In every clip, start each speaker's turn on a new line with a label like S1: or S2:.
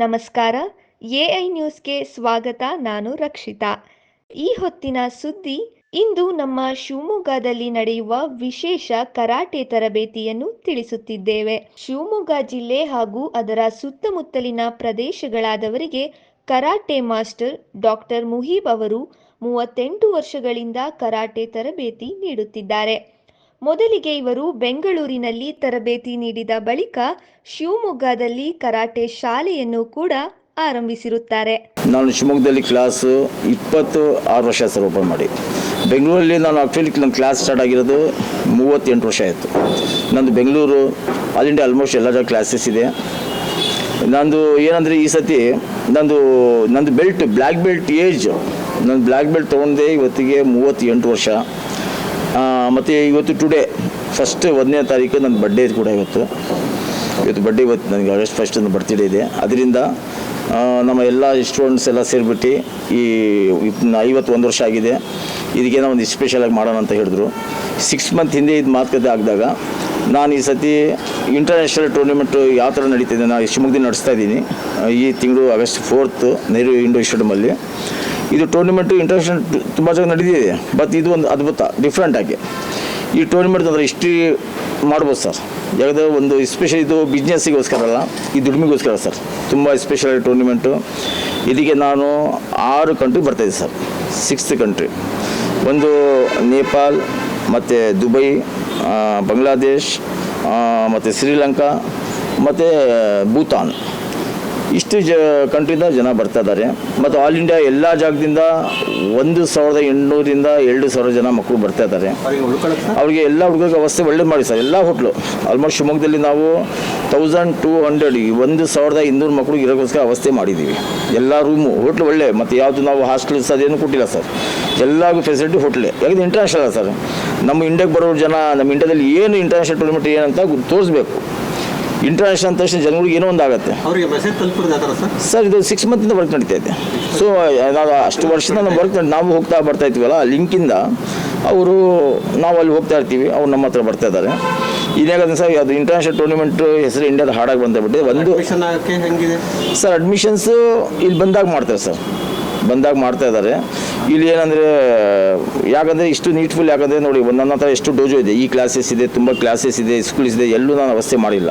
S1: ನಮಸ್ಕಾರ. ಎಐ ನ್ಯೂಸ್ಗೆ ಸ್ವಾಗತ. ನಾನು ರಕ್ಷಿತಾ. ಈ ಹೊತ್ತಿನ ಸುದ್ದಿ, ಇಂದು ನಮ್ಮ ಶಿವಮೊಗ್ಗದಲ್ಲಿ ನಡೆಯುವ ವಿಶೇಷ ಕರಾಟೆ ತರಬೇತಿಯನ್ನು ತಿಳಿಸುತ್ತಿದ್ದೇವೆ. ಶಿವಮೊಗ್ಗ ಜಿಲ್ಲೆ ಹಾಗೂ ಅದರ ಸುತ್ತಮುತ್ತಲಿನ ಪ್ರದೇಶಗಳಾದವರಿಗೆ ಕರಾಟೆ ಮಾಸ್ಟರ್ ಡಾಕ್ಟರ್ ಮುಹೀಬ್ ಅವರು ಮೂವತ್ತೆಂಟು ವರ್ಷಗಳಿಂದ ಕರಾಟೆ ತರಬೇತಿ ನೀಡುತ್ತಿದ್ದಾರೆ. ಮೊದಲಿಗೆ ಇವರು ಬೆಂಗಳೂರಿನಲ್ಲಿ ತರಬೇತಿ ನೀಡಿದ ಬಳಿಕ ಶಿವಮೊಗ್ಗದಲ್ಲಿ ಕರಾಟೆ ಶಾಲೆಯನ್ನು ಕೂಡ ಆರಂಭಿಸಿರುತ್ತಾರೆ.
S2: ನಾನು ಶಿವಮೊಗ್ಗದಲ್ಲಿ ಕ್ಲಾಸ್ ಇಪ್ಪತ್ತು ಆರು ವರ್ಷ ಸರ್ ಓಪನ್ ಮಾಡಿ. ಬೆಂಗಳೂರಲ್ಲಿ ನಾನು ಆಕ್ಚುಲಿ ನನ್ನ ಕ್ಲಾಸ್ ಸ್ಟಾರ್ಟ್ ಆಗಿರೋದು ಮೂವತ್ತೆಂಟು ವರ್ಷ ಆಯಿತು. ನಂದು ಬೆಂಗಳೂರು ಆಲ್ ಇಂಡಿಯಾ ಆಲ್ಮೋಸ್ಟ್ ಎಲ್ಲ ಕ್ಲಾಸಸ್ ಇದೆ. ನಂದು ಏನಂದರೆ ಈ ಸತಿ ನಂದು ನಂದು ಬೆಲ್ಟ್ ಬ್ಲ್ಯಾಕ್ ಬೆಲ್ಟ್ ಏಜ್ ನಂದು ಬ್ಲ್ಯಾಕ್ ಬೆಲ್ಟ್ ತೊಗೊಂಡೆ ಇವತ್ತಿಗೆ ಮೂವತ್ತೆಂಟು ವರ್ಷ. ಮತ್ತು ಇವತ್ತು ಟುಡೇ ಫಸ್ಟ್ ಒಂದನೇ ತಾರೀಕು ನನ್ನ ಬರ್ಡೇ ಕೂಡ ಇವತ್ತು. ಇವತ್ತು ಬರ್ಡೇ ಇವತ್ತು ನನಗೆ ಆಗಸ್ಟ್ ಫಸ್ಟ್ ಒಂದು ಬರ್ತ್ಡೇ ಇದೆ. ಅದರಿಂದ ನಮ್ಮ ಎಲ್ಲ ಸ್ಟೂಡೆಂಟ್ಸ್ ಎಲ್ಲ ಸೇರಿಬಿಟ್ಟು ಈ ಐವತ್ತು ಐವತ್ತೊಂದು ವರ್ಷ ಆಗಿದೆ. ಇದಕ್ಕೇನೋ ಒಂದು ಸ್ಪೆಷಲಾಗಿ ಮಾಡೋಣ ಅಂತ ಹೇಳಿದ್ರು. ಸಿಕ್ಸ್ ಮಂತ್ ಹಿಂದೆ ಇದು ಮಾತುಕತೆ ಆಗಿದಾಗ, ನಾನು ಈ ಸತಿ ಇಂಟರ್ನ್ಯಾಷನಲ್ ಟೂರ್ನಿಮೆಂಟು ಯಾವ ಥರ ನಡೀತಿದೆ ನಾನು ಶಿವಮೊಗ್ಗದಲ್ಲಿ ನಡೆಸ್ತಾ ಇದ್ದೀನಿ. ಈ ತಿಂಗಳು ಆಗಸ್ಟ್ ಫೋರ್ತ್ ನೆಹರು ಇಂಡೋ ಸ್ಟೇಡಿಯಮಲ್ಲಿ ಇದು ಟೂರ್ನಿಮೆಂಟು ಇಂಟರ್ನ್ಯಾಷನಲ್ ತುಂಬ ಚೆನ್ನಾಗಿ ನಡೆದಿದೆ ಬಟ್ ಇದು ಒಂದು ಅದ್ಭುತ ಡಿಫ್ರೆಂಟ್ ಆಗಿ. ಈ ಟೂರ್ನಿಮೆಂಟ್ ಅಂದರೆ ಹಿಸ್ಟ್ರಿ ಮಾಡ್ಬೋದು ಸರ್ ಯಾವುದೋ ಒಂದು ಸ್ಪೆಷಲ್ ಇದು ಬಿಸ್ನೆಸ್ಸಿಗೋಸ್ಕರ ಅಲ್ಲ ಈ ದುಡಿಮೆಗೋಸ್ಕರ ಸರ್ ತುಂಬ ಸ್ಪೆಷಲ್ ಟೂರ್ನಿಮೆಂಟು ಇದಕ್ಕೆ ನಾನು ಆರು ಕಂಟ್ರಿ ಬರ್ತಾಯಿದ್ದೆ ಸರ್ ಸಿಕ್ಸ್ತ್ ಕಂಟ್ರಿ ಒಂದು ನೇಪಾಲ್ ಮತ್ತು ದುಬೈ ಬಾಂಗ್ಲಾದೇಶ್ ಮತ್ತು ಶ್ರೀಲಂಕಾ ಮತ್ತು ಭೂತಾನ್. ಇಷ್ಟು ಜ ಕಂಟ್ರಿಯಿಂದ ಜನ ಬರ್ತಾ ಇದ್ದಾರೆ. ಮತ್ತು ಆಲ್ ಇಂಡಿಯಾ ಎಲ್ಲ ಜಾಗದಿಂದ ಒಂದು ಸಾವಿರದ ಎಂಟುನೂರಿಂದ ಎರಡು ಸಾವಿರ ಜನ ಮಕ್ಕಳು ಬರ್ತಾ ಇದ್ದಾರೆ. ಅವ್ರಿಗೆ ಎಲ್ಲ ಹುಡುಗರಿಗೆ ವ್ಯವಸ್ಥೆ ಒಳ್ಳೆ ಮಾಡಿ ಸರ್ ಎಲ್ಲ ಹೋಟ್ಲು. ಆಲ್ಮೋಸ್ಟ್ ಶಿವಮೊಗ್ಗದಲ್ಲಿ ನಾವು ತೌಸಂಡ್ ಟೂ ಹಂಡ್ರೆಡ್ ಒಂದು ಸಾವಿರದ ಇನ್ನೂರು ಮಕ್ಕಳು ಇರೋಕ್ಕೋಸ್ಕರ ವ್ಯವಸ್ಥೆ ಮಾಡಿದ್ದೀವಿ. ಎಲ್ಲ ರೂಮು ಹೋಟ್ಲು ಒಳ್ಳೆ ಮತ್ತು ಯಾವುದು ನಾವು ಹಾಸ್ಟೆಲ್ಸ್ ಅದೇನು ಕೊಟ್ಟಿಲ್ಲ ಸರ್. ಎಲ್ಲರಿಗೂ ಫೆಸಿಲಿಟಿ ಹೋಟ್ಲೆ. ಯಾಕಂದರೆ ಇಂಟರ್ನ್ಯಾಷನಲ್ ಸರ್. ನಮ್ಮ ಇಂಡಿಯಾಗೆ ಬರೋ ಜನ ನಮ್ಮ ಇಂಡಿಯಾದಲ್ಲಿ ಏನು ಇಂಟರ್ನ್ಯಾಷನಲ್ ಟೂರ್ನಮೆಂಟ್ ಏನಂತ ತೋರಿಸ್ಬೇಕು. ಇಂಟರ್ನ್ಯಾಷನಲ್ ಅಂತ ತಕ್ಷಣ ಜನಗಳಿಗೆ ಏನೋ ಒಂದು ಆಗುತ್ತೆ.
S3: ಅವರಿಗೆ ಮೆಸೇಜ್ ಸರ್?
S2: ಸರ್ ಇದು ಸಿಕ್ಸ್ ಮಂತಿಂದ ವರ್ಕ್ ನಡೀತಾ ಇದೆ. ಸೊ ನಾವು ಅಷ್ಟು ವರ್ಷದಿಂದ ನಮ್ಮ ವರ್ಕ್ ನಾವು ಹೋಗ್ತಾ ಬರ್ತಾ ಇದ್ವಲ್ಲ ಲಿಂಕಿಂದ ಅವರು ನಾವು ಅಲ್ಲಿ ಹೋಗ್ತಾ ಇರ್ತೀವಿ ಅವ್ರು ನಮ್ಮ ಹತ್ರ ಬರ್ತಾ ಇದ್ದಾರೆ. ಇದಾಗತ್ತೆ ಸರ್ ಅದು ಇಂಟರ್ನ್ಯಾಷನಲ್ ಟೂರ್ನಿಮೆಂಟ್ ಹೆಸರು ಇಂಡಿಯಾದ ಹಾಡಾಗಿ ಬಂದ್ಬಿಟ್ಟಿದೆ. ಒಂದು ಸರ್ ಅಡ್ಮಿಷನ್ಸ್ ಇಲ್ಲಿ ಬಂದಾಗ ಮಾಡ್ತಾರೆ ಸರ್. ಬಂದಾಗ ಮಾಡ್ತಾ ಇದ್ದಾರೆ. ಇಲ್ಲಿ ಏನಂದರೆ, ಯಾಕಂದರೆ ಇಷ್ಟು ನೀಟ್ಫುಲ್ ಯಾಕಂದರೆ ನೋಡಿ, ನನ್ನ ಹತ್ರ ಎಷ್ಟು ಡೋಜು ಇದೆ. ಈ ಕ್ಲಾಸಸ್ ಇದೆ, ತುಂಬ ಕ್ಲಾಸಸ್ ಇದೆ ಸ್ಕೂಲ್ಸ್ ಇದೆ, ಎಲ್ಲೂ ನಾನು ವ್ಯವಸ್ಥೆ ಮಾಡಿಲ್ಲ.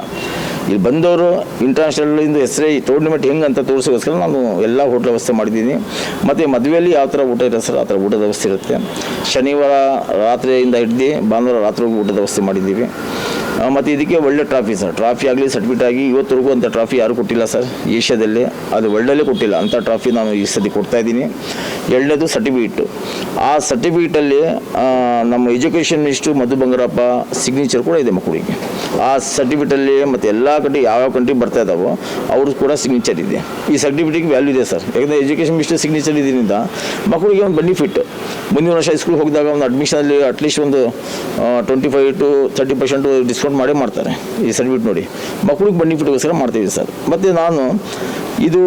S2: ಇಲ್ಲಿ ಬಂದವರು ಇಂಟರ್ನ್ಯಾಷನಲ್ ಇಂದ ಹೆಸರೇ ಟೂರ್ನಿಮೆಂಟ್ ಹೆಂಗೆ ಅಂತ ತೋರಿಸೋಸ್ಕರ ನಾನು ಎಲ್ಲ ಹೋಟ್ಲ್ ವ್ಯವಸ್ಥೆ ಮಾಡಿದ್ದೀನಿ. ಮತ್ತು ಮದುವೆಯಲ್ಲಿ ಯಾವ ಥರ ಊಟ ಇರೋ ಸರ್? ಆ ಥರ ಊಟದ ವ್ಯವಸ್ಥೆ ಇರುತ್ತೆ. ಶನಿವಾರ ರಾತ್ರಿಯಿಂದ ಹಿಡ್ದು ಭಾನುವಾರ ರಾತ್ರಿಗೂ ಊಟದ ವ್ಯವಸ್ಥೆ ಮಾಡಿದ್ದೀವಿ. ಮತ್ತು ಇದಕ್ಕೆ ಒಳ್ಳೆ ಟ್ರಾಫಿ ಸರ್. ಟ್ರಾಫಿ ಆಗಲಿ ಸರ್ಟಿಫಿಕೇಟ್ ಆಗಿ ಇವತ್ತರೆಗೂ ಅಂಥ ಟ್ರಾಫಿ ಯಾರು ಕೊಟ್ಟಿಲ್ಲ ಸರ್? ಏಷ್ಯಾದಲ್ಲಿ. ಅದು ವರ್ಲ್ಡಲ್ಲೇ ಕೊಟ್ಟಿಲ್ಲ. ಅಂಥ ಟ್ರಾಫಿ ನಾನು ಈ ಸತಿ ಕೊಡ್ತಾ ಇದ್ದೀನಿ. ಎರಡನೇದು ಸರ್ಟಿಫಿಕೇಟು ಆ ಸರ್ಟಿಫಿಕೇಟಲ್ಲಿ ನಮ್ಮ education minister Madhu Bangarappa signature ಕೂಡ ಇದೆ ಮಕ್ಕಳಿಗೆ. ಆ ಸರ್ಟಿಫಿಕೇಟಲ್ಲಿ ಮತ್ತು ಎಲ್ಲ ಕಡೆ ಯಾವ್ಯಾವ ಕಂಟ್ರಿ ಬರ್ತಾ ಇದ್ದಾವೋ ಅವ್ರದ್ದು ಕೂಡ ಸಿಗ್ನೇಚರ್ ಇದೆ. ಈ ಸರ್ಟಿಫಿಕೇಟ್ಗೆ ವ್ಯಾಲ್ಯೂ ಇದೆ ಸರ್. ಯಾಕಂದರೆ ಎಜುಕೇಷನ್ ಮಿನಿಸ್ಟರ್ ಸಿಗ್ನೇಚರ್ ಇದರಿಂದ ಮಕ್ಕಳಿಗೆ ಒಂದು ಬೆನಿಫಿಟ್ ಮುಂದಿನ ವರ್ಷ ಸ್ಕೂಲ್ ಹೋಗಿದಾಗ ಒಂದು ಅಡ್ಮಿಷನಲ್ಲಿ ಅಟ್ಲೀಸ್ಟ್ ಒಂದು twenty five to thirty percent discount ಮಾಡೇ ಮಾಡ್ತಾರೆ. ಈ ಸರ್ಟಿಫಿಕೇಟ್ ನೋಡಿ. ಮಕ್ಕಳಿಗೆ ಬೆನಿಫಿಟ್ಗೋಸ್ಕರ ಮಾಡ್ತೀವಿ ಸರ್. ಮತ್ತು ನಾನು, ಇದು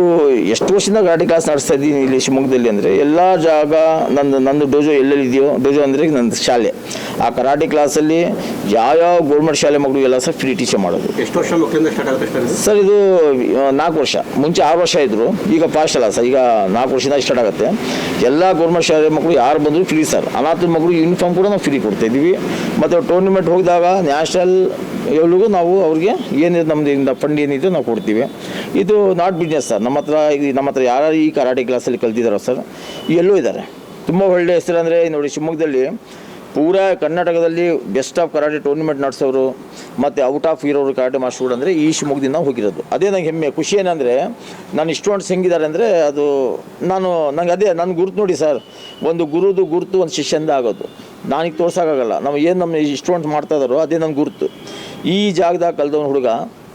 S2: ಎಷ್ಟು ವರ್ಷದಿಂದ ಗಾಡಿ ಕ್ಲಾಸ್ ನಡೆಸ್ತಾ ಇದ್ದೀನಿ ಇಲ್ಲಿ ಶಿವಮೊಗ್ಗದಲ್ಲಿ ಅಂದರೆ, ಎಲ್ಲ ಜಾಗ ನಂದು ನಂದು ಡೋಜೋ ಎಲ್ಲೆಲ್ಲಿ ಇದೆಯೋ ಡೋಜೋ ಅಂದರೆ ನಂದು ಶಾಲೆ. ಆ ಕರಾಟೆ ಕ್ಲಾಸಲ್ಲಿ ಯಾವ್ಯಾವ ಗೌರ್ಮೆಂಟ್ ಶಾಲೆ ಮಕ್ಕಳಿಗೆಲ್ಲ ಸಹ ಫ್ರೀ ಟೀಚರ್ ಮಾಡೋದು.
S3: ಎಷ್ಟು ವರ್ಷ
S2: ಸರ್ ಇದು ನಾಲ್ಕು ವರ್ಷ. ಮುಂಚೆ ಆರು ವರ್ಷ ಇದ್ದರು ಈಗ ಫಾಸ್ಟ್ ಅಲ್ಲ ಸರ್ ಈಗ ನಾಲ್ಕು ವರ್ಷದಿಂದ ಸ್ಟಾರ್ಟ್ ಆಗುತ್ತೆ. ಎಲ್ಲ ಗೌರ್ಮೆಂಟ್ ಶಾಲೆ ಮಕ್ಕಳು ಯಾರು ಬಂದರೂ ಫ್ರೀ ಸರ್ ಅನಾಥ ಮಕ್ಕಳು ಯೂನಿಫಾರ್ಮ್ ಕೂಡ ನಾವು ಫ್ರೀ ಕೊಡ್ತಾ ಇದ್ದೀವಿ. ಮತ್ತು ಟೂರ್ನಿಮೆಂಟ್ ಹೋಗಿದಾಗ ನ್ಯಾಷನಲ್ ಎಲ್ಲಿಗೂ ನಾವು ಅವ್ರಿಗೆ ಏನಿದೆ ನಮ್ಮದು ಫಂಡ್ ಏನಿದೆ ನಾವು ಕೊಡ್ತೀವಿ. ಇದು ನಾಟ್ ಬಿಸ್ನೆಸ್ ಸರ್ ನಮ್ಮ ಹತ್ರ ನಮ್ಮ ಹತ್ರ ಯಾರು ಈ ಕರಾಟೆ ಕ್ಲಾಸಲ್ಲಿ ಕಲ್ತಿದ್ದಾರೋ ಸರ್ ಎಲ್ಲೂ ಇದ್ದಾರೆ. ತುಂಬ ಒಳ್ಳೆಯ ಹೆಸರು ಅಂದರೆ, ನೋಡಿ ಶಿವಮೊಗ್ಗದಲ್ಲಿ ಪೂರಾ ಕರ್ನಾಟಕದಲ್ಲಿ ಬೆಸ್ಟ್ ಆಫ್ ಕರಾಟೆ ಟೂರ್ನಿಮೆಂಟ್ ನಡೆಸೋರು, ಮತ್ತು ಔಟ್ ಆಫ್ ಇರೋರು ಕರಾಟೆ ಮಾಸ್ಟರ್ ಅಂದರೆ ಈ ಶಿವಮೊಗ್ಗದಿಂದ ಹೋಗಿರೋದು. ಅದೇ ನಂಗೆ ಹೆಮ್ಮೆ. ಖುಷಿ ಏನಂದರೆ, ನಾನು ಇಷ್ಟೊಂದು ಹೆಂಗಿದ್ದಾರೆ ಅಂದರೆ ಅದು ನಾನು, ನಂಗೆ ಅದೇ ನನ್ನ ಗುರುತು ನೋಡಿ ಸರ್ ಒಂದು ಗುರುದು ಗುರುತು, ಒಂದು ಶಿಷ್ಯಂದ ಆಗೋದು. ನನಗೆ ತೋರ್ಸೋಕ್ಕಾಗಲ್ಲ. ನಾವು ಏನು ನಮ್ಮ ಇಷ್ಟೊಂದು ಮಾಡ್ತಾ ಇದ್ದಾರೋ ಅದೇ ನನ್ನ ಗುರುತು. ಈ ಜಾಗದಾಗ ಕಲ್ದವನು ಹುಡುಗ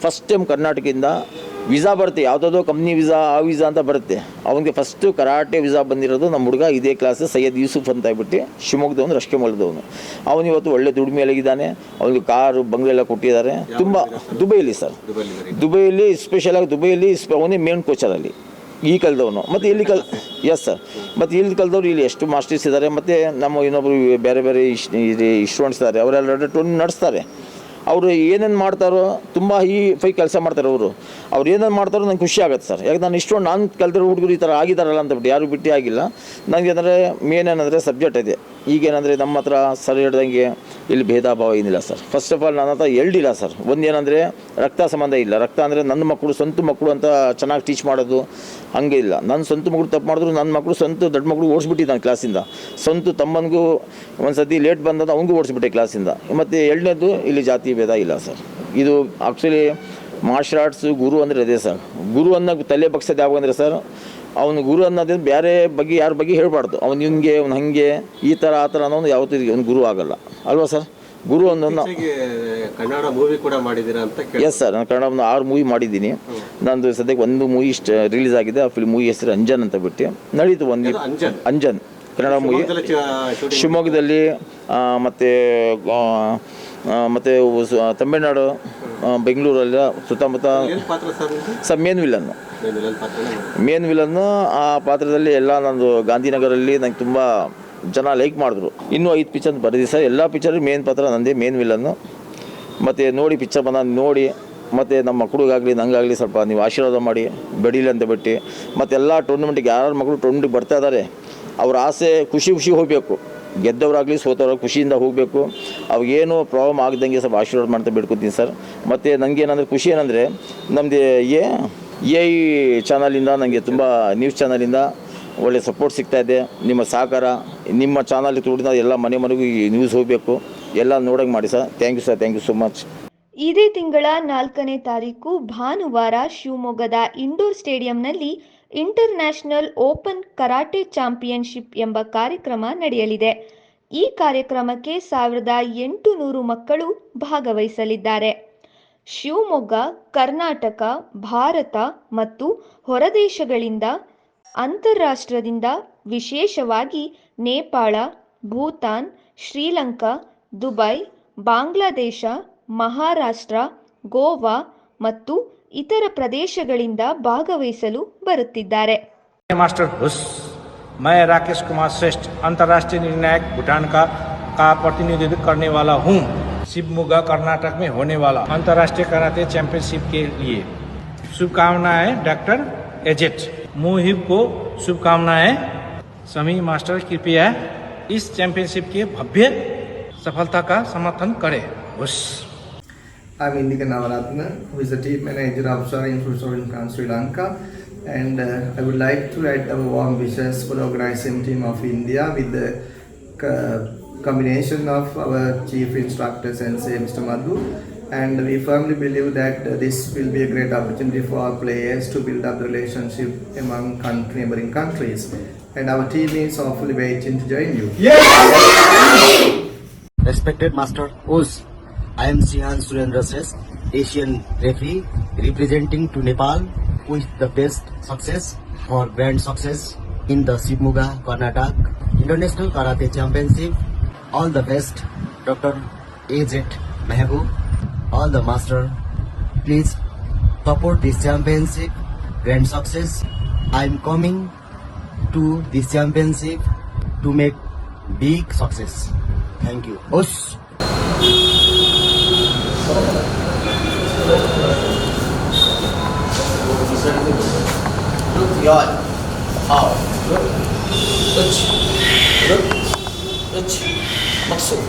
S2: ಫಸ್ಟ್ ಟೈಮ್ ಕರ್ನಾಟಕದಿಂದ ವೀಸಾ ಬರುತ್ತೆ ಯಾವುದಾದ್ರು ಕಂಪ್ನಿ ವೀಸಾ ಆ ವೀಸಾ ಅಂತ ಬರುತ್ತೆ. ಅವನಿಗೆ ಫಸ್ಟು ಕರಾಟೆ ವೀಸಾ ಬಂದಿರೋದು ನಮ್ಮ ಹುಡುಗ ಇದೇ ಕ್ಲಾಸ್ ಸೈಯದ್ ಯೂಸುಫ್ ಅಂತ ಹೇಳ್ಬಿಟ್ಟು ಶಿವಮೊಗ್ಗದವನು ರಷ್ಕೆ ಮೊಳದವನು ಅವನು ಇವತ್ತು ಒಳ್ಳೆ ದುಡಿಮೆಯಲ್ಲಿದ್ದಾನೆ ಅವನಿಗೆ ಕಾರು ಬಂಗ್ಲೆ ಎಲ್ಲ ಕೊಟ್ಟಿದ್ದಾರೆ. ತುಂಬ ದುಬೈಲಿ ಸರ್ ದುಬೈಯಲ್ಲಿ ಸ್ಪೆಷಲಾಗಿ ದುಬೈಯಲ್ಲಿ ದುಬೈಲಿ ಅವನೇ ಮೇನ್ ಕೋಚರಲ್ಲಿ ಈ ಕಲ್ದವನು. ಮತ್ತು ಇಲ್ಲಿ ಕಲ್ ಎಸ್ ಸರ್ ಮತ್ತು ಇಲ್ಲಿ ಕಲ್ದವ್ರು ಇಲ್ಲಿ ಎಷ್ಟು ಮಾಸ್ಟರ್ಸ್ ಇದ್ದಾರೆ ಮತ್ತು ನಮ್ಮ ಇನ್ನೊಬ್ಬರು ಬೇರೆ ಬೇರೆ ಸ್ಟೂಡೆಂಟ್ಸ್ ಇದ್ದಾರೆ ಅವರೆಲ್ಲ ಟೂರ್ನಿ ನಡೆಸ್ತಾರೆ. ಅವರು ಏನೇನು ಮಾಡ್ತಾರೋ ತುಂಬ ಈ ಫೈ ಕೆಲಸ ಮಾಡ್ತಾರೆ ಅವರು. ಅವ್ರು ಏನೇನು ಮಾಡ್ತಾರೋ ನಂಗೆ ಖುಷಿ ಆಗುತ್ತೆ ಸರ್. ಯಾಕೆ ನಾನು ಇಷ್ಟೊಂದು ನಾನು ಕಲ್ತಿರೋ ಹುಡುಗರು ಈ ಥರ ಆಗಿದ್ದಾರಲ್ಲ ಅಂತ ಬಿಟ್ಟು ಯಾರು ಬಿಟ್ಟಿ ಆಗಿಲ್ಲ. ನನಗೆ ಅಂದರೆ ಮೇನ್ ಏನಂದರೆ ಸಬ್ಜೆಕ್ಟ್ ಇದೆ. ಈಗೇನಂದರೆ ನಮ್ಮ ಹತ್ರ ಸರ್ ಹೇಳ್ದಂಗೆ ಇಲ್ಲಿ ಭೇದ ಭಾವ ಏನಿಲ್ಲ ಸರ್. ಫಸ್ಟ್ ಆಫ್ ಆಲ್ ನನ್ನ ಹತ್ರ ಎರಡಿಲ್ಲ ಸರ್. ಒಂದೇನಂದರೆ ರಕ್ತ ಸಂಬಂಧ ಇಲ್ಲ. ರಕ್ತ ಅಂದರೆ ನನ್ನ ಮಕ್ಕಳು ಸ್ವಂತ ಮಕ್ಕಳು ಅಂತ ಚೆನ್ನಾಗಿ ಟೀಚ್ ಮಾಡೋದು ಹಂಗೆ ಇಲ್ಲ. ನನ್ನ ಸ್ವಂತ ಮಗಳು ತಪ್ಪು ಮಾಡಿದ್ರು ನನ್ನ ಮಕ್ಕಳು ಸ್ವಂತ ದೊಡ್ಡ ಮಕ್ಕಳು ಓಡಿಸ್ಬಿಟ್ಟಿದ್ದಾನೆ ಕ್ಲಾಸಿಂದ ಸ್ವಂತ ತಮ್ಮನಿಗೂ ಒಂದು ಸತಿ ಲೇಟ್ ಬಂದದ್ದು ಅವನಿಗೂ ಓಡಿಸ್ಬಿಟ್ಟೆ ಕ್ಲಾಸಿಂದ ಮತ್ತು ಎರಡನೇದು ಇಲ್ಲಿ ಜಾತಿ ಭೇದ ಇಲ್ಲ ಸರ್. ಇದು ಆ್ಯಕ್ಚುಲಿ ಮಾರ್ಷಲ್ ಆರ್ಟ್ಸು ಗುರು ಅಂದರೆ ಅದೇ ಸರ್. ಗುರು ಅನ್ನೋ ತಲೆ ಬಗ್ಸೋದು ಯಾವಾಗ ಅಂದರೆ ಸರ್ ಅವನು ಗುರು ಅನ್ನೋದೇನು ಬೇರೆ ಬಗ್ಗೆ ಯಾರ ಬಗ್ಗೆ ಹೇಳಬಾರ್ದು. ಅವ್ನು ಹಿಂಗೆ ಅವ್ನು ಹಾಗೆ ಈ ಥರ ಆ ಥರ ಅನ್ನೋನು ಯಾವತ್ತೂ ಅವ್ನು ಗುರು ಆಗಲ್ಲ. ಅಲ್ವಾ ಸರ್? ಗುರು ಅನ್ನೋದು
S3: ಕನ್ನಡ ಮೂವಿ ಕೂಡ ಮಾಡಿದ್ದೀರಾ ಅಂತ
S2: ಎಸ್ ಸರ್ ನಾನು ಕನ್ನಡ ಒಂದು ಆರು ಮೂವಿ ಮಾಡಿದ್ದೀನಿ. ನಂದು ಸದ್ಯಕ್ಕೆ ಒಂದು ಮೂವಿ ಇಷ್ಟ ರಿಲೀಸ್ ಆಗಿದೆ. ಆ ಫಿಲ್ಮ್ ಮೂವಿ ಹೆಸರು ಅಂಜನ್ ಅಂತ ಬಿಟ್ಟು. ನಡೀತು ಒಂದು
S3: ಅಂಜನ್?
S2: ಕನ್ನಡ ಮೂವಿ
S3: ಶಿವಮೊಗ್ಗದಲ್ಲಿ
S2: ಮತ್ತು ಮತ್ತು ತಮಿಳ್ನಾಡು ಬೆಂಗಳೂರಲ್ಲಿ ಸುತ್ತಮುತ್ತ
S3: sir main villain
S2: main villain ಆ ಪಾತ್ರದಲ್ಲಿ ಎಲ್ಲ ನಂದು ಗಾಂಧಿನಗರಲ್ಲಿ ನಂಗೆ ತುಂಬ ಜನ ಲೈಕ್ ಮಾಡಿದ್ರು. ಇನ್ನೂ ಐದು ಪಿಕ್ಚರ್ ಬರೆದಿ ಸರ್. ಎಲ್ಲ ಪಿಕ್ಚರ್ ಮೇನ್ ಪಾತ್ರ ನಂದೇ ಮೇನ್ ವಿಲನ್ನು ಮತ್ತು ನೋಡಿ ಪಿಕ್ಚರ್ ಬಂದ ನೋಡಿ, ಮತ್ತು ನಮ್ಮ ಮಕ್ಕಳಿಗಾಗಲಿ ನಂಗಾಗಲಿ ಸ್ವಲ್ಪ ನೀವು ಆಶೀರ್ವಾದ ಮಾಡಿ, ಬೆಡೀಲಿ ಅಂತ ಬಿಟ್ಟು, ಮತ್ತು ಎಲ್ಲ ಟೂರ್ನಮೆಂಟಿಗೆ ಯಾರು ಮಕ್ಕಳು ಟೂರ್ನಮೆಂಟಿಗೆ ಬರ್ತಾ ಇದ್ದಾರೆ ಅವ್ರ ಆಸೆ ಖುಷಿ ಖುಷಿ ಹೋಗಬೇಕು. ಗೆದ್ದವರಾಗಲಿ ಸೋತವ್ರಾಗ ಖುಷಿಯಿಂದ ಹೋಗಬೇಕು. ಅವಾಗೇನು ಪ್ರಾಬ್ಲಮ್ ಆಗದಂಗೆ ಸ್ವಲ್ಪ ಆಶೀರ್ವಾದ ಮಾಡ್ತಾ ಬಿಡ್ಕೊತೀನಿ ಸರ್. ಮತ್ತು ನನಗೆ ಏನಂದರೆ ಖುಷಿ ಏನಂದರೆ ನಮ್ಮದು ಎ ಎ ಐ ಚಾನಲಿಂದ ನನಗೆ ತುಂಬ ನ್ಯೂಸ್ ಚಾನಲಿಂದ ಒಳ್ಳೆ ಸಪೋರ್ಟ್ ಸಿಗ್ತಾ ಇದೆ. ನಿಮ್ಮ ಸಹಕಾರ, ನಿಮ್ಮ ಚಾನಲ್ ತೋಡಿದ ಎಲ್ಲ ಮನೆ ಮನೆಗೂ ಈ ನ್ಯೂಸ್ ಹೋಗಬೇಕು. ಎಲ್ಲ ನೋಡೋಂಗೆ ಮಾಡಿ sir. Thank you sir thank you so much
S1: ಇದೇ ತಿಂಗಳ ನಾಲ್ಕನೇ ತಾರೀಕು ಭಾನುವಾರ ಶಿವಮೊಗ್ಗದ ಇಂಡೋರ್ ಸ್ಟೇಡಿಯಂನಲ್ಲಿ international open karate championship ಎಂಬ ಕಾರ್ಯಕ್ರಮ ನಡೆಯಲಿದೆ. ಈ ಕಾರ್ಯಕ್ರಮಕ್ಕೆ ಸಾವಿರದ ಎಂಟು ಮಕ್ಕಳು ಭಾಗವಹಿಸಲಿದ್ದಾರೆ. ಶಿವಮೊಗ್ಗ ಕರ್ನಾಟಕ ಭಾರತ ಮತ್ತು ಹೊರದೇಶಗಳಿಂದ ಅಂತಾರಾಷ್ಟ್ರದಿಂದ ವಿಶೇಷವಾಗಿ ನೇಪಾಳ ಭೂತಾನ್ ಶ್ರೀಲಂಕಾ ದುಬೈ ಬಾಂಗ್ಲಾದೇಶ ಮಹಾರಾಷ್ಟ್ರ ಗೋವಾ ಮತ್ತು ಇತರ ಪ್ರದೇಶಗಳಿಂದ ಭಾಗವಹಿಸಲು ಬರುತ್ತಿದ್ದಾರೆ
S4: मास्टर हुस मैं राकेश कुमार श्रेष्ठ अंतर्राष्ट्रीय निर्णायक भूटान का का प्रतिनिधित्व करने वाला हूँ शिवमोगा कर्नाटक में होने वाला अंतर्राष्ट्रीय कराते चैंपियनशिप के लिए। शुभकामनाएँ, डॉक्टर एजेट। मोहिब को शुभकामनाएँ। समी मास्टर, कृपया इस चैंपियनशिप के भव्य सफलता का समर्थन करें। I
S5: am Indika Navaratna visit manager of sir इंफ्रोसोर in council Sri Lanka and I would like to write a warm wishes combination of our chief instructor sensei, Mr. Madhu. And we firmly believe that this will be a great opportunity for our players to build up the relationship among country, neighboring countries. And our team is hopefully waiting to join you. Yes!
S6: Respected Master Oz, I am Sihan Surendra Ses, Asian referee representing to Nepal with the best success for grand success in the Shivmuga Karnataka International Karate Championship. All the best doctor A Z Mehboob all the master please support this championship grand success i'm coming to this championship to make big success thank you boss Look your out. Look. Look. Look. Osh.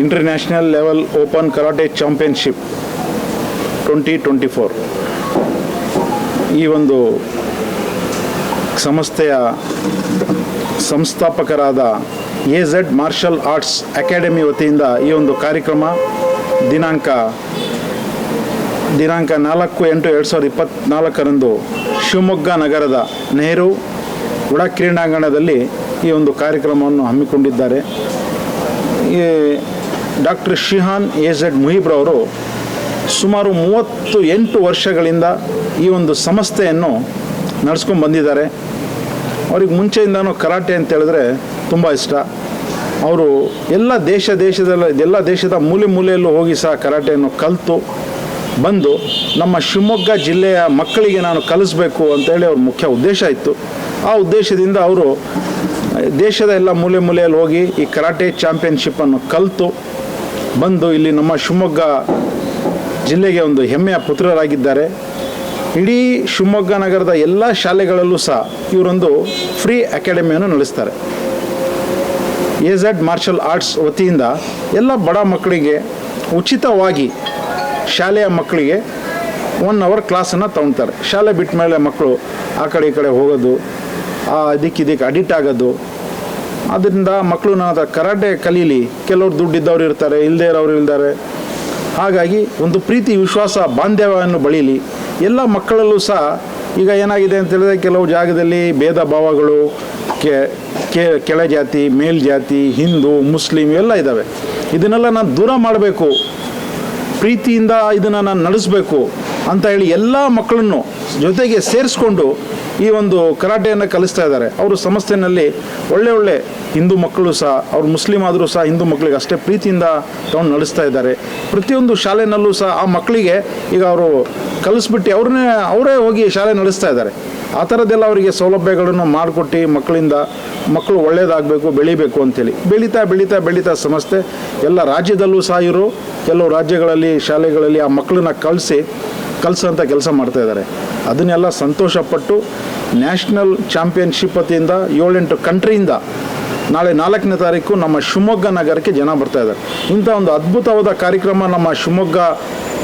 S7: International level open karate championship twenty twenty four ಈ ಒಂದು ಸಂಸ್ಥೆಯ ಸಂಸ್ಥಾಪಕರಾದ A Z martial arts academy ವತಿಯಿಂದ ಈ ಒಂದು ಕಾರ್ಯಕ್ರಮ ದಿನಾಂಕ ದಿನಾಂಕ ನಾಲ್ಕು ಎಂಟು ಎರಡು ಸಾವಿರದ ಇಪ್ಪತ್ನಾಲ್ಕರಂದು ಶಿವಮೊಗ್ಗ ನಗರದ ನೆಹರು ಉಡ ಕ್ರೀಡಾಂಗಣದಲ್ಲಿ ಈ ಒಂದು ಕಾರ್ಯಕ್ರಮವನ್ನು ಹಮ್ಮಿಕೊಂಡಿದ್ದಾರೆ. ಡಾಕ್ಟರ್ ಶಿಹಾನ್ ಎ ಝೆಡ್ ಮುಹಿಬ್ರವರು ಸುಮಾರು ಮೂವತ್ತು ಎಂಟು ವರ್ಷಗಳಿಂದ ಈ ಒಂದು ಸಂಸ್ಥೆಯನ್ನು ನಡೆಸ್ಕೊಂಡು ಬಂದಿದ್ದಾರೆ. ಅವ್ರಿಗೆ ಮುಂಚೆಯಿಂದನೂ ಕರಾಟೆ ಅಂತ ಹೇಳಿದ್ರೆ ತುಂಬ ಇಷ್ಟ. ಅವರು ಎಲ್ಲ ದೇಶ ದೇಶದಲ್ಲ, ಎಲ್ಲ ದೇಶದ ಮೂಲೆ ಮೂಲೆಯಲ್ಲೂ ಹೋಗಿ ಸಹ ಕರಾಟೆಯನ್ನು ಕಲಿತು ಬಂದು ನಮ್ಮ ಶಿವಮೊಗ್ಗ ಜಿಲ್ಲೆಯ ಮಕ್ಕಳಿಗೆ ನಾನು ಕಲಿಸ್ಬೇಕು ಅಂತೇಳಿ ಅವ್ರ ಮುಖ್ಯ ಉದ್ದೇಶ ಇತ್ತು. ಆ ಉದ್ದೇಶದಿಂದ ಅವರು ದೇಶದ ಎಲ್ಲ ಮೂಲೆ ಮೂಲೆಯಲ್ಲಿ ಹೋಗಿ ಈ ಕರಾಟೆ ಚಾಂಪಿಯನ್ಶಿಪ್ಪನ್ನು ಕಲಿತು ಬಂದು ಇಲ್ಲಿ ನಮ್ಮ ಶಿವಮೊಗ್ಗ ಜಿಲ್ಲೆಗೆ ಒಂದು ಹೆಮ್ಮೆಯ ಪುತ್ರರಾಗಿದ್ದಾರೆ. ಇಡೀ ಶಿವಮೊಗ್ಗ ನಗರದ ಎಲ್ಲ ಶಾಲೆಗಳಲ್ಲೂ ಸಹ ಇವರೊಂದು ಫ್ರೀ ಅಕಾಡೆಮಿಯನ್ನು ನಡೆಸ್ತಾರೆ. ಎ ಝಡ್ ಮಾರ್ಷಲ್ ಆರ್ಟ್ಸ್ ವತಿಯಿಂದ ಎಲ್ಲ ಬಡ ಮಕ್ಕಳಿಗೆ ಉಚಿತವಾಗಿ ಶಾಲೆಯ ಮಕ್ಕಳಿಗೆ ಒನ್ ಅವರ್ ಕ್ಲಾಸನ್ನು ತಗೊತಾರೆ ಶಾಲೆ ಬಿಟ್ಟ ಮೇಲೆ ಮಕ್ಕಳು ಆ ಕಡೆ ಈ ಕಡೆ ಹೋಗೋದು, ಆ ಇದಕ್ಕೆ ಇದಕ್ಕೆ ಅಡಿಟ್ ಆಗೋದು. ಅದರಿಂದ ಮಕ್ಕಳು ನಾನು ಕರಾಟೆ ಕಲೀಲಿ. ಕೆಲವ್ರು ದುಡ್ಡಿದ್ದವ್ರು ಇರ್ತಾರೆ ಇಲ್ಲದೇ ಇರೋರು ಇರ್ತಾರೆ ಹಾಗಾಗಿ ಒಂದು ಪ್ರೀತಿ, ವಿಶ್ವಾಸ, ಬಾಂಧವ್ಯವನ್ನು ಬಳೀಲಿ ಎಲ್ಲ ಮಕ್ಕಳಲ್ಲೂ ಸಹ ಈಗ ಏನಾಗಿದೆ ಅಂತ ಹೇಳಿದ್ರೆ ಕೆಲವು ಜಾಗದಲ್ಲಿ ಭೇದ ಭಾವಗಳು, ಕೆ, ಕೆ- ಕೆಳ ಜಾತಿ, ಮೇಲ್ ಜಾತಿ, ಹಿಂದೂ, ಮುಸ್ಲಿಂ ಎಲ್ಲ ಇದ್ದಾವೆ. ಇದನ್ನೆಲ್ಲ ನಾನು ದೂರ ಮಾಡಬೇಕು. ಪ್ರೀತಿಯಿಂದ ಇದನ್ನು ನಾನು ನಡೆಸಬೇಕು ಅಂತ ಹೇಳಿ ಎಲ್ಲ ಮಕ್ಕಳನ್ನು ಜೊತೆಗೆ ಸೇರಿಸ್ಕೊಂಡು ಈ ಒಂದು ಕರಾಟೆಯನ್ನು ಕಲಿಸ್ತಾ ಇದ್ದಾರೆ. ಅವರು ಸಂಸ್ಥೆನಲ್ಲಿ ಒಳ್ಳೆ ಒಳ್ಳೆ ಹಿಂದೂ ಮಕ್ಕಳು ಸಹ, ಅವ್ರು ಮುಸ್ಲಿಂ ಆದರೂ ಸಹ ಹಿಂದೂ ಮಕ್ಕಳಿಗೆ ಅಷ್ಟೇ ಪ್ರೀತಿಯಿಂದ ತಗೊಂಡು ನಡೆಸ್ತಾ ಇದ್ದಾರೆ. ಪ್ರತಿಯೊಂದು ಶಾಲೆನಲ್ಲೂ ಸಹ ಆ ಮಕ್ಕಳಿಗೆ ಈಗ ಅವರು ಕಲಿಸ್ಬಿಟ್ಟು ಅವ್ರನ್ನೇ, ಅವರೇ ಹೋಗಿ ಶಾಲೆ ನಡೆಸ್ತಾ ಇದ್ದಾರೆ. ಆ ಥರದ್ದೆಲ್ಲ ಅವರಿಗೆ ಸೌಲಭ್ಯಗಳನ್ನು ಮಾಡಿಕೊಟ್ಟು ಮಕ್ಕಳಿಂದ ಮಕ್ಕಳು ಒಳ್ಳೆಯದಾಗಬೇಕು ಬೆಳಿಬೇಕು ಅಂತೇಳಿ. ಬೆಳೀತಾ ಬೆಳೀತಾ ಬೆಳೀತಾ ಸಂಸ್ಥೆ ಎಲ್ಲ ರಾಜ್ಯದಲ್ಲೂ ಸಹ ಇವರು ಕೆಲವು ರಾಜ್ಯಗಳಲ್ಲಿ, ಶಾಲೆಗಳಲ್ಲಿ ಆ ಮಕ್ಕಳನ್ನ ಕಳಿಸಿ ಕಲಿಸೋಂಥ ಕೆಲಸ ಮಾಡ್ತಾ ಇದ್ದಾರೆ. ಅದನ್ನೆಲ್ಲ ಸಂತೋಷಪಟ್ಟು ನ್ಯಾಷನಲ್ ಚಾಂಪಿಯನ್ಶಿಪ್ ವತಿಯಿಂದ ಏಳೆಂಟು ಕಂಟ್ರಿಯಿಂದ ನಾಳೆ ನಾಲ್ಕನೇ ತಾರೀಕು ನಮ್ಮ ಶಿವಮೊಗ್ಗ ನಗರಕ್ಕೆ ಜನ ಬರ್ತಾ ಇದ್ದಾರೆ. ಇಂಥ ಒಂದು ಅದ್ಭುತವಾದ ಕಾರ್ಯಕ್ರಮ ನಮ್ಮ ಶಿವಮೊಗ್ಗ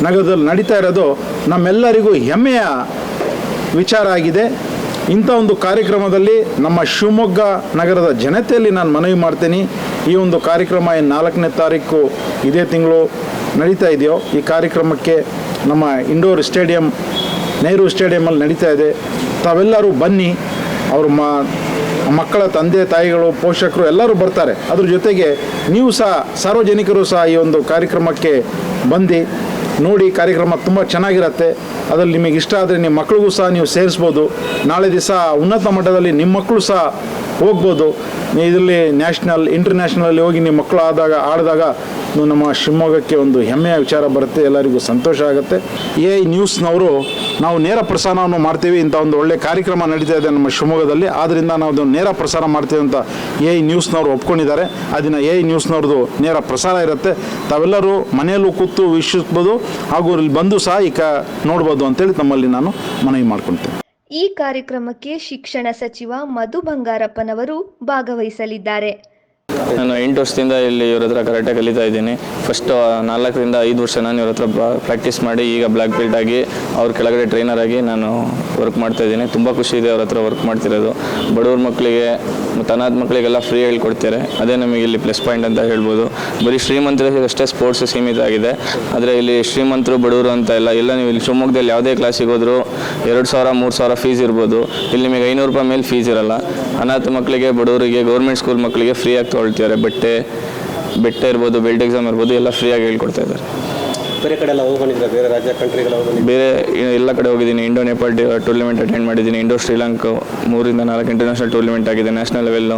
S7: ನಗರದಲ್ಲಿ ನಡೀತಾ ಇರೋದು ನಮ್ಮೆಲ್ಲರಿಗೂ ಹೆಮ್ಮೆಯ ವಿಚಾರ ಆಗಿದೆ. ಇಂಥ ಒಂದು ಕಾರ್ಯಕ್ರಮದಲ್ಲಿ ನಮ್ಮ ಶಿವಮೊಗ್ಗ ನಗರದ ಜನತೆಯಲ್ಲಿ ನಾನು ಮನವಿ ಮಾಡ್ತೀನಿ. ಈ ಒಂದು ಕಾರ್ಯಕ್ರಮ ಏನು ನಾಲ್ಕನೇ ತಾರೀಕು ಇದೇ ತಿಂಗಳು ನಡೀತಾ ಇದೆಯೋ, ಈ ಕಾರ್ಯಕ್ರಮಕ್ಕೆ ನಮ್ಮ ಇಂಡೋರ್ ಸ್ಟೇಡಿಯಂ, ನೆಹರು ಸ್ಟೇಡಿಯಮಲ್ಲಿ ನಡೀತಾ ಇದೆ. ತಾವೆಲ್ಲರೂ ಬನ್ನಿ. ಅವರು ಮಕ್ಕಳ ತಂದೆ, ತಾಯಿಗಳು, ಪೋಷಕರು ಎಲ್ಲರೂ ಬರ್ತಾರೆ. ಅದ್ರ ಜೊತೆಗೆ ನೀವು ಸಹ, ಸಾರ್ವಜನಿಕರು ಸಹ ಈ ಒಂದು ಕಾರ್ಯಕ್ರಮಕ್ಕೆ ಬಂದು. ನೋಡಿ, ಕಾರ್ಯಕ್ರಮ ತುಂಬ ಚೆನ್ನಾಗಿರುತ್ತೆ. ಅದರಲ್ಲಿ ನಿಮಗೆ ಇಷ್ಟ ಆದರೆ ನಿಮ್ಮ ಮಕ್ಕಳಿಗೂ ಸಹ ನೀವು ಸೇರಿಸ್ಬೋದು. ನಾಳೆ ದಿವಸ ಉನ್ನತ ಮಟ್ಟದಲ್ಲಿ ನಿಮ್ಮ ಮಕ್ಕಳು ಸಹ ಹೋಗ್ಬೋದು. ಇದರಲ್ಲಿ ನ್ಯಾಷನಲ್ ಇಂಟರ್ನ್ಯಾಷನಲಲ್ಲಿ ಹೋಗಿ ನಿಮ್ಮ ಮಕ್ಕಳು ಆದಾಗ, ಆಡಿದಾಗ ನಮ್ಮ ಶಿವಮೊಗ್ಗಕ್ಕೆ ಒಂದು ಹೆಮ್ಮೆಯ ವಿಚಾರ ಬರುತ್ತೆ, ಎಲ್ಲರಿಗೂ ಸಂತೋಷ ಆಗುತ್ತೆ. ಎ ಐ ನ್ಯೂಸ್ನವರು ನಾವು ನೇರ ಪ್ರಸಾರವನ್ನು ಮಾಡ್ತೀವಿ ಇಂಥ ಒಂದು ಒಳ್ಳೆ ಕಾರ್ಯಕ್ರಮ ನಡೀತಾ ಇದೆ ನಮ್ಮ ಶಿವಮೊಗ್ಗದಲ್ಲಿ. ಆದ್ದರಿಂದ ನಾವು ಅದನ್ನು ನೇರ ಪ್ರಸಾರ ಮಾಡ್ತೀವಿ ಅಂತ ಎ ಐ ನ್ಯೂಸ್ನವರು ಒಪ್ಕೊಂಡಿದ್ದಾರೆ. ಅದನ್ನು ಎ ಐ ನ್ಯೂಸ್ನವ್ರದ್ದು ನೇರ ಪ್ರಸಾರ ಇರುತ್ತೆ. ತಾವೆಲ್ಲರೂ ಮನೆಯಲ್ಲೂ ಕೂತು ವೀಕ್ಷಿಸ್ಬೋದು, ಹಾಗೂ ಇಲ್ಲಿ ಬಂದು ಸಹ ಈಗ ನೋಡ್ಬೋದು ಅಂತೇಳಿ ನಮ್ಮಲ್ಲಿ ನಾನು ಮನವಿ ಮಾಡ್ಕೊಳ್ತೇನೆ.
S1: ಈ ಕಾರ್ಯಕ್ರಮಕ್ಕೆ ಶಿಕ್ಷಣ ಸಚಿವ ಮಧು ಬಂಗಾರಪ್ಪನವರು ಭಾಗವಹಿಸಲಿದ್ದಾರೆ.
S8: ನಾನು ಎಂಟು ವರ್ಷದಿಂದ ಇಲ್ಲಿ ಇವ್ರ ಹತ್ರ ಕರಾಟೆ ಕಲಿತಾ ಇದ್ದೀನಿ. ಫಸ್ಟ್ ನಾಲ್ಕರಿಂದ ಐದು ವರ್ಷ ನಾನು ಇವ್ರ ಹತ್ರ ಪ್ರಾಕ್ಟೀಸ್ ಮಾಡಿ ಈಗ ಬ್ಲ್ಯಾಕ್ ಬೆಲ್ಟ್ ಆಗಿ ಅವ್ರ ಕೆಳಗಡೆ ಟ್ರೈನರ್ ಆಗಿ ನಾನು ವರ್ಕ್ ಮಾಡ್ತಾ ಇದ್ದೀನಿ. ತುಂಬ ಖುಷಿ ಇದೆ ಅವ್ರ ಹತ್ರ ವರ್ಕ್ ಮಾಡ್ತಿರೋದು. ಬಡವ್ರ ಮಕ್ಕಳಿಗೆ ಮತ್ತು ಮಕ್ಕಳಿಗೆಲ್ಲ ಫ್ರೀ ಹೇಳ್ಕೊಡ್ತಾರೆ. ಅದೇ ನಮಗೆ ಇಲ್ಲಿ ಪ್ಲಸ್ ಪಾಯಿಂಟ್ ಅಂತ ಹೇಳ್ಬೋದು. ಬರೀ ಶ್ರೀಮಂತರಿಗೆ ಅಷ್ಟೇ ಸ್ಪೋರ್ಟ್ಸ್ ಸೀಮಿತ ಆಗಿದೆ. ಆದರೆ ಇಲ್ಲಿ ಶ್ರೀಮಂತರು, ಬಡವರು ಅಂತ ಇಲ್ಲ. ಇಲ್ಲ, ನೀವು ಇಲ್ಲಿ ಶಿವಮೊಗ್ಗದಲ್ಲಿ ಯಾವುದೇ ಕ್ಲಾಸಿಗೆ ಹೋದ್ರು ಎರಡು ಸಾವಿರ, ಮೂರು ಸಾವಿರ ಫೀಸ್ ಇರ್ಬೋದು. ಇಲ್ಲಿ ನಿಮಗೆ ಐನೂರು ರೂಪಾಯಿ ಮೇಲೆ ಫೀಸ್ ಇರಲ್ಲ. ಅನಾಥ ಮಕ್ಕಳಿಗೆ ಬಡವರಿಗೆ ಗೌರ್ಮೆಂಟ್ ಸ್ಕೂಲ್ ಮಕ್ಕಳಿಗೆ ಫ್ರೀಯಾಗಿ ತೊಗೊಳ್ತಿದ್ದಾರೆ ಬಟ್ಟೆ ಬೆಟ್ಟ ಇರ್ಬೋದು ಬೆಲ್ಟ್ ಎಕ್ಸಾಮ್ ಇರ್ಬೋದು ಎಲ್ಲ ಫ್ರೀಯಾಗಿ ಹೇಳ್ಕೊಡ್ತಾ ಇದ್ದಾರೆ.
S3: ಬೇರೆ ಕಡೆ ಎಲ್ಲ ಹೋಗಿ ಬಂದಿದ್ರೆ ಬೇರೆ ರಾಜ್ಯ ಕಂಟ್ರಿಗೆಲ್ಲ ಹೋಗಿ ಬಂದಿದ್ರೆ
S8: ಬೇರೆ ಎಲ್ಲ ಕಡೆ ಹೋಗಿದ್ದೀನಿ ಇಂಡೋ ನೇಪಾಳ ಟೂರ್ನಮೆಂಟ್ ಅಟೆಂಡ್ ಮಾಡಿದ್ದೀನಿ ಇಂಡೋ ಶ್ರೀಲಂಕಾ ಮೂರಿಂದ ನಾಲ್ಕು ಇಂಟರ್ನ್ಯಾಷನಲ್ ಟೂರ್ನಮೆಂಟ್ ಆಗಿದೆ ನ್ಯಾಷನಲ್ ಲೆವೆಲ್ಲು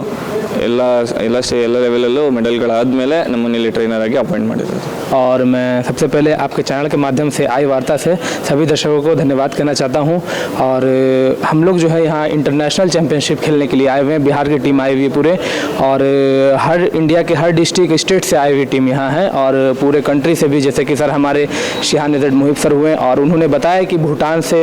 S8: ಎಲ್ಲ ಎಲ್ಲ ಸ್ಟೇ ಎಲ್ಲ ಲೆವೆಲಲ್ಲೂ ಮೆಡಲ್ಗಳಾದಮೇಲೆ ನಮ್ಮನ್ನು ಇಲ್ಲಿ ಟ್ರೈನರ್ ಆಗಿ ಅಪಾಯಿಂಟ್ ಮಾಡಿದ್ದಾರೆ
S9: और मैं सबसे पहले आपके चैनल के माध्यम से आई वार्ता से सभी दर्शकों को धन्यवाद करना चाहता हूं और अ, हम लोग जो है यहाँ इंटरनेशनल चैंपियनशिप खेलने के लिए आए हुए हैं बिहार की टीम आई हुई है पूरे और अ, हर इंडिया के हर डिस्ट्रिक्ट स्टेट से आई हुई टीम यहाँ है और पूरे कंट्री से भी जैसे कि सर हमारे शिहान नज़र मुहिब सर हुए और उन्होंने बताया कि भूटान से,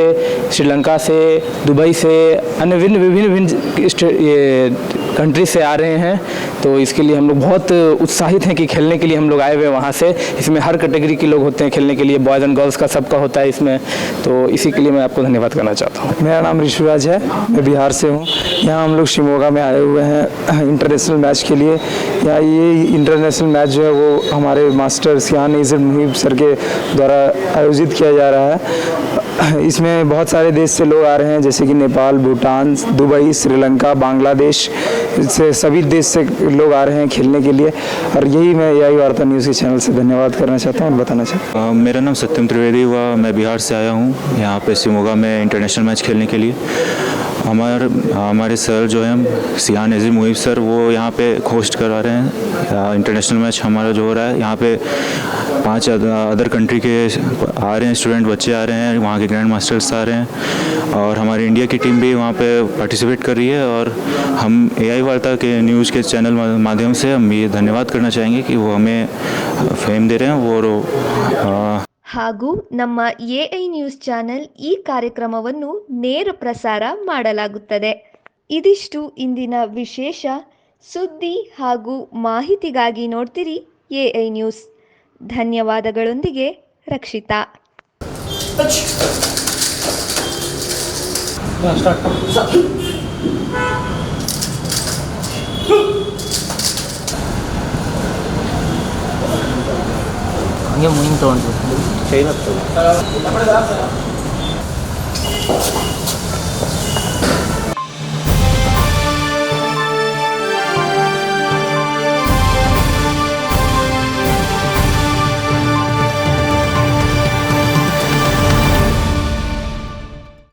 S9: श्रीलंका से, दुबई से, अन्य विभिन्न विभिन्न ये कंट्री से आ रहे हैं। तो इसके लिए हम लोग बहुत उत्साहित हैं कि खेलने के लिए हम लोग आए हुए वहाँ से। इसमें हर कैटेगरी के लोग होते हैं खेलने के लिए। बॉयज़ एंड गर्ल्स का सबका होता है इसमें। तो इसी के लिए मैं आपको धन्यवाद करना चाहता हूँ। मेरा नाम ऋषिराज है। मैं बिहार से हूँ। यहाँ हम लोग शिमोगा में आए हुए हैं, इंटरनेशनल मैच के लिए। यहाँ ये इंटरनेशनल मैच जो है वो हमारे मास्टर सियान इज़र मुहिब सर के द्वारा आयोजित किया जा रहा है। इसमें बहुत सारे देश से लोग आ रहे हैं, जैसे कि नेपाल, भूटान, दुबई, श्रीलंका, बांग्लादेश, से सभी देश से लोग आ रहे हैं खेलने के लिए। और यही मैं यही वार्ता न्यूज़ के चैनल से धन्यवाद करना चाहता हूँ और बताना चाहता हूँ।
S10: मेरा नाम सत्यम त्रिवेदी हुआ, मैं बिहार से आया हूँ। यहाँ पे सिमोगा में इंटरनेशनल मैच खेलने के लिए। हमारे हमारे सर जो हैं सियान नज़ीर मुहिब सर वो यहाँ पे होस्ट करा रहे हैं। इंटरनेशनल मैच हमारा जो हो रहा है यहाँ पे पाँच अदर कंट्री के आ रहे हैं स्टूडेंट बच्चे आ रहे हैं वहाँ के ग्रैंड मास्टर्स आ रहे हैं। और हमारी इंडिया की टीम भी वहाँ पे पार्टिसिपेट कर रही है और हम एआई वार्ता के न्यूज़ के चैनल माध्यम से हम ये धन्यवाद करना चाहेंगे कि वो हमें फेम दे रहे हैं आ,
S1: ಹಾಗೂ ನಮ್ಮ ಎಐ ನ್ಯೂಸ್ ಚಾನೆಲ್ ಈ ಕಾರ್ಯಕ್ರಮವನ್ನು ನೇರ ಪ್ರಸಾರ ಮಾಡಲಾಗುತ್ತದೆ. ಇದಿಷ್ಟು ಇಂದಿನ ವಿಶೇಷ. ಸುದ್ದಿ ಹಾಗೂ ಮಾಹಿತಿಗಾಗಿ ನೋಡ್ತಿರಿ ಎಐ ನ್ಯೂಸ್. ಧನ್ಯವಾದಗಳೊಂದಿಗೆ ರಕ್ಷಿತಾ.
S6: ಹಂಗೆ ಮುಂದೆ ತೊಗೊಂಡು
S3: ಚೈನ್ ಹತ್ತು